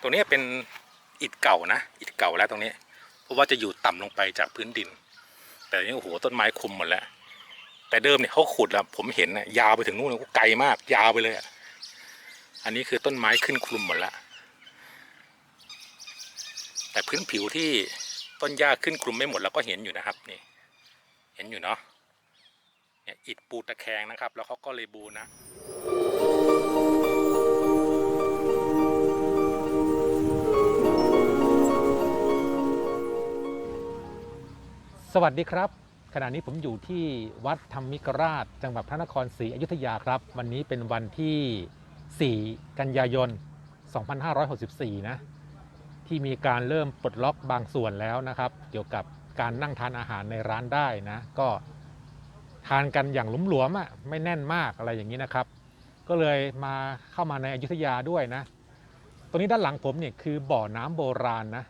ตรงนี้เป็นอิฐเก่านะอิฐเก่าแล้วตรงนี้ เพราะว่าจะอยู่ต่ำลงไปจากพื้นดิน แต่นี่โอ้โหต้นไม้คุมหมดแล้ว แต่เดิมเนี่ยเขาขุดแล้วผมเห็นนะยาวไปถึงนู่นเลยไกลมาก ยาวไปเลยอันนี้คือต้นไม้ขึ้นคลุมหมดแล้วแต่พื้นผิวที่ต้นหญ้าขึ้นคลุมไม่หมดเราก็เห็นอยู่นะครับนี่ เห็นอยู่เนาะเนี่ยอิฐปูตะแคงนะครับ แล้วเขาก็เลยบูนะ สวัสดีครับ ขณะนี้ผมอยู่ที่วัดธรรมิกราช จังหวัดพระนครศรีอยุธยาครับ วันนี้เป็นวันที่ 4 กันยายน 2564 นะ ที่มีการเริ่มปลดล็อกบางส่วนแล้วนะครับ เกี่ยวกับการนั่งทานอาหารในร้านได้นะ ก็ทานกันอย่างหลวมๆอะไม่แน่นมากอะไรอย่างนี้นะครับ ก็เลยมาเข้ามาในอยุธยาด้วยนะ ตรงนี้ด้านหลังผมเนี่ยคือบ่อน้ำโบราณนะ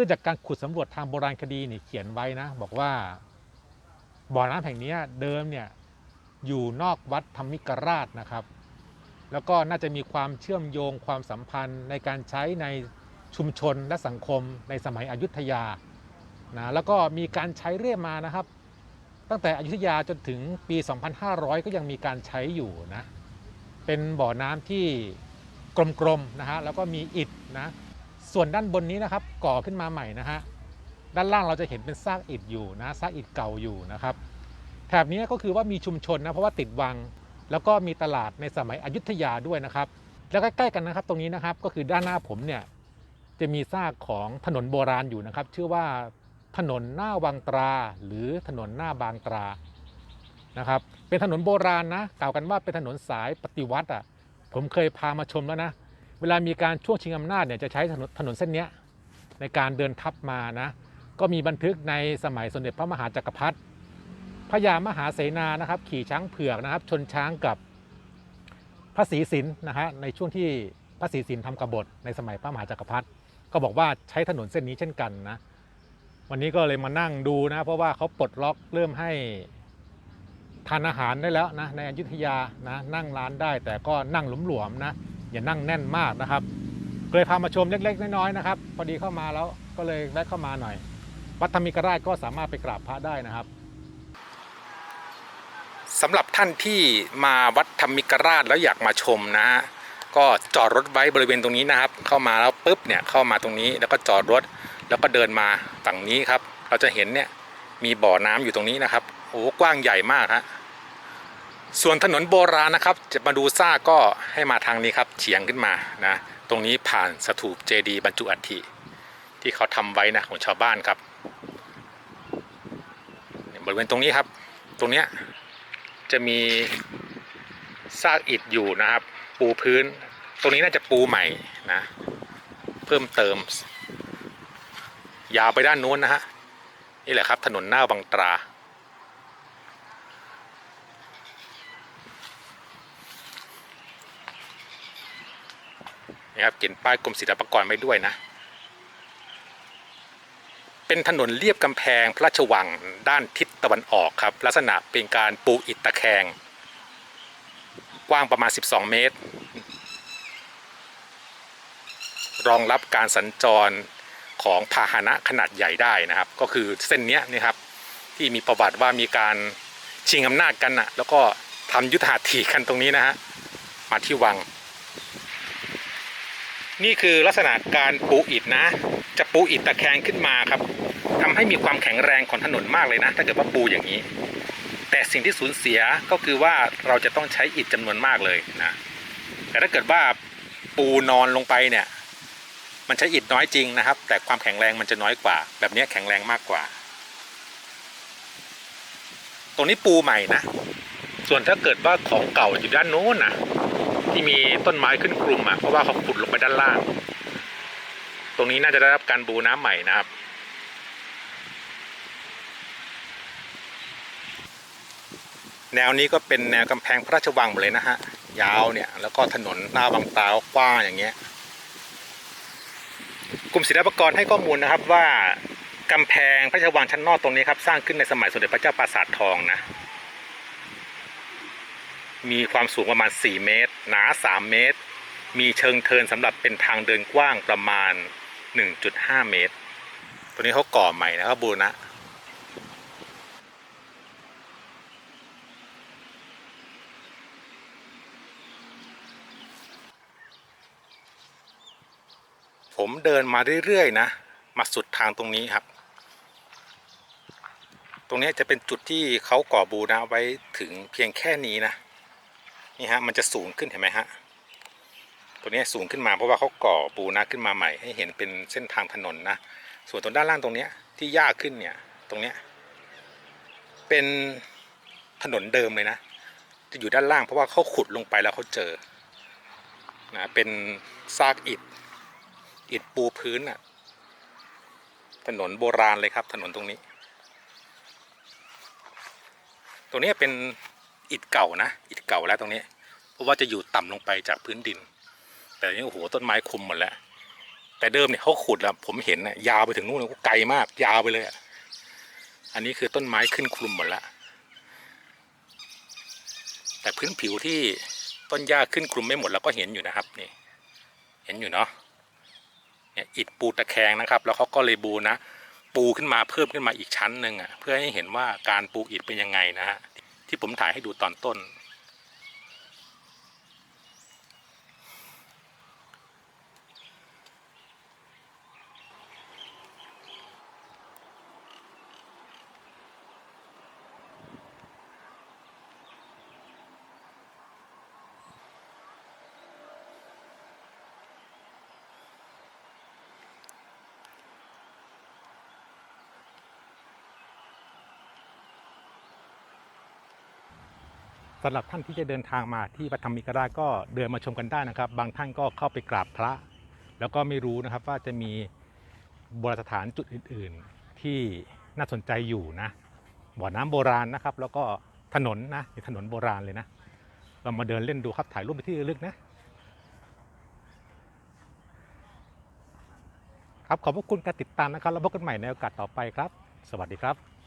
ซึ่งจากการขุดสำรวจทางโบราณคดีนี่เขียนไว้นะ บอกว่าบ่อน้ำแห่งนี้เดิมเนี่ยอยู่นอกวัดธรรมิกราชนะครับ แล้วก็น่าจะมีความเชื่อมโยงความสัมพันธ์ในการใช้ในชุมชนและสังคมในสมัยอยุธยานะแล้วก็มีการใช้เรื่อยมานะครับ ตั้งแต่อยุธยาจนถึงปี 2500 ก็ยังมีการใช้อยู่นะเป็นบ่อน้ำที่กลมๆนะฮะแล้วก็มีอิฐนะ ส่วนด้านบนนี้นะครับก่อขึ้นมาใหม่นะฮะด้านล่างเราจะเห็นเป็นซากอิฐอยู่นะซากอิฐเก่าอยู่นะครับ แถบนี้ก็คือว่ามีชุมชนนะเพราะว่าติดวัง แล้วก็มีตลาดในสมัยอยุธยาด้วยนะครับ แล้วใกล้ๆกันนะครับ ตรงนี้นะครับก็คือด้านหน้าผมเนี่ยจะมีซากของถนนโบราณอยู่นะครับ ชื่อว่าถนนหน้าวังตรา หรือถนนหน้าบางตรานะครับเป็นถนนโบราณนะกล่าวกันว่าเป็นถนนสายปฏิวัติอะผมเคยพามาชมแล้วนะ เวลามีการช่วงชิงอำนาจเนี่ยจะใช้ถนนถนนเส้นนี้ในการเดินทัพมานะก็มีบันทึกในสมัยสมเด็จพระมหาจักรพรรดิพระยามหาเสนานะครับขี่ช้างเผือกนะครับ ชนช้างกับพระศรีสินนะฮะในช่วงที่พระศรีสินทำกบฏในสมัยพระมหาจักรพรรดิก็บอกว่าใช้ถนนเส้นนี้เช่นกันนะวันนี้ก็เลยมานั่งดูนะเพราะว่าเขาปลดล็อกเริ่มให้ทานอาหารได้แล้วนะในอยุธยานะนั่งร้านได้แต่ก็นั่งหลวมๆนะ อย่านั่งแน่นมากนะครับก็เลยพามาชมเล็กๆน้อยๆนะครับ พอดีเข้ามาแล้วก็เลยแวะเข้ามาหน่อย วัดธรรมิกราชก็สามารถไปกราบพระได้นะครับสำหรับท่านที่มาวัดธรรมิกราชแล้วอยากมาชมนะฮะก็จอดรถไว้บริเวณตรงนี้นะครับ เข้ามาแล้วปุ๊บเนี่ยเข้ามาตรงนี้แล้วก็จอดรถแล้วก็เดินมาฝั่งนี้ครับ เราจะเห็นเนี่ยมีบ่อน้ำอยู่ตรงนี้นะครับโอ้กว้างใหญ่มากฮะ ส่วนถนนโบราณนะครับ จะมาดูซากก็ให้มาทางนี้ครับเฉียงขึ้นมานะตรงนี้ผ่านสถูปเจดีบรรจุอัฐิที่เขาทำไว้นะของชาวบ้านครับบริเวณตรงนี้ครับ ตรงเนี้ยจะมีซากอิฐอยู่นะครับ ปูพื้น ตรงนี้น่าจะปูใหม่นะเพิ่มเติม ยาวไปด้านนู้นนะฮะนี่แหละครับถนนหน้าบางตรา นะครับเขียนป้ายกรมศิลปากรไว้ด้วยนะ เป็นถนนเลียบกำแพงพระราชวังด้านทิศตะวันออกครับ ลักษณะเป็นการปูอิฐตะแคง กว้างประมาณ 12 เมตร รองรับการสัญจรของพาหนะขนาดใหญ่ได้นะครับ ก็คือเส้นนี้นี่ครับที่มีประวัติว่ามีการชิงอำนาจกันนะแล้วก็ทำยุทธหัตถีกันตรงนี้นะฮะมาที่วัง นี่คือลักษณะการปูอิฐนะ จะปูอิฐตะแคงขึ้นมาครับทำให้มีความแข็งแรงของถนนมากเลยนะ ถ้าเกิดว่าปูอย่างนี้ แต่สิ่งที่สูญเสียก็คือว่าเราจะต้องใช้อิฐจำนวนมากเลยนะ แต่ถ้าเกิดว่าปูนอนลงไปเนี่ย มันใช้อิฐน้อยจริงนะครับ แต่ความแข็งแรงมันจะน้อยกว่า แบบนี้แข็งแรงมากกว่า ตรงนี้ปูใหม่นะ ส่วนถ้าเกิดว่าของเก่าอยู่ด้านโน้นนะ ที่มีต้นไม้ขึ้นกลุ่มอะเพราะว่าเขาขุดลงไปด้านล่าง ตรงนี้น่าจะได้รับการบูน้ำใหม่นะครับ แนวนี้ก็เป็นแนวกำแพงพระราชวังหมดเลยนะฮะยาวเนี่ยแล้วก็ถนนหน้าบางตากว้างอย่างเงี้ยกลุ่มศิลปากรให้ข้อมูลนะครับว่ากำแพงพระราชวังชั้นนอกตรงนี้ครับ สร้างขึ้นในสมัยสมเด็จพระเจ้าปราสาททองนะ มีความสูงประมาณ 4 เมตร หนา 3 เมตร มีเชิงเทินสำหรับเป็นทางเดินกว้างประมาณ 1.5 เมตร ตัวนี้เขาก่อใหม่นะครับบูรณะผมเดินมาเรื่อยๆนะ มาสุดทางตรงนี้ครับ ตรงนี้จะเป็นจุดที่เขาก่อบูนะไว้ถึงเพียงแค่นี้นะ นี่ฮะมันจะสูงขึ้นเห็นไหมฮะตัวนี้สูงขึ้นมาเพราะว่าเขาก่อปูนะขึ้นมาใหม่ ให้เห็นเป็นเส้นทางถนนนะ ส่วนตรงด้านล่างตรงเนี้ยที่ยากขึ้นเนี่ยตรงเนี้ยเป็นถนนเดิมเลยนะจะอยู่ด้านล่างเพราะว่าเขาขุดลงไปแล้วเขาเจอนะเป็นซากอิฐอิฐปูพื้นอะถนนโบราณเลยครับถนนตรงนี้ ตรงนี้เป็น อิฐเก่านะอิฐเก่าแล้วตรงนี้ เพราะว่าจะอยู่ต่ำลงไปจากพื้นดิน แต่นนี้โอ้โหต้นไม้คุมหมดแล้ว แต่เดิมเนี่ยเขาขุดแล้วผมเห็นนะยาวไปถึงนู่นเลยไกลมาก ยาวไปเลยอะอันนี้คือต้นไม้ขึ้นคลุมหมดแล้วแต่พื้นผิวที่ต้นหญ้าขึ้นคลุมไม่หมดเราก็เห็นอยู่นะครับนี่เห็นอยู่เนาะเนี่ยอิฐปูตะแคงนะครับ แล้วเขาก็เลยบูนะ ปูขึ้นมาเพิ่มขึ้นมาอีกชั้นหนึ่งอะเพื่อให้เห็นว่าการปูอิฐเป็นยังไงนะฮะ ที่ผมถ่ายให้ดูตอนต้น สำหรับท่านที่จะเดินทางมาที่วัดธรรมิกราชก็เดินมาชมกันได้นะครับ บางท่านก็เข้าไปกราบพระ แล้วก็ไม่รู้นะครับว่าจะมีโบราณสถานจุดอื่น ๆ ที่น่าสนใจอยู่นะบ่อน้ำโบราณนะครับ แล้วก็ถนนนะถนนโบราณเลยนะ เรามาเดินเล่นดูครับถ่ายรูปไปที่ลึกนะครับขอบพระคุณการติดตามนะครับแล้วพบกันใหม่ในโอกาสต่อไปครับ สวัสดีครับ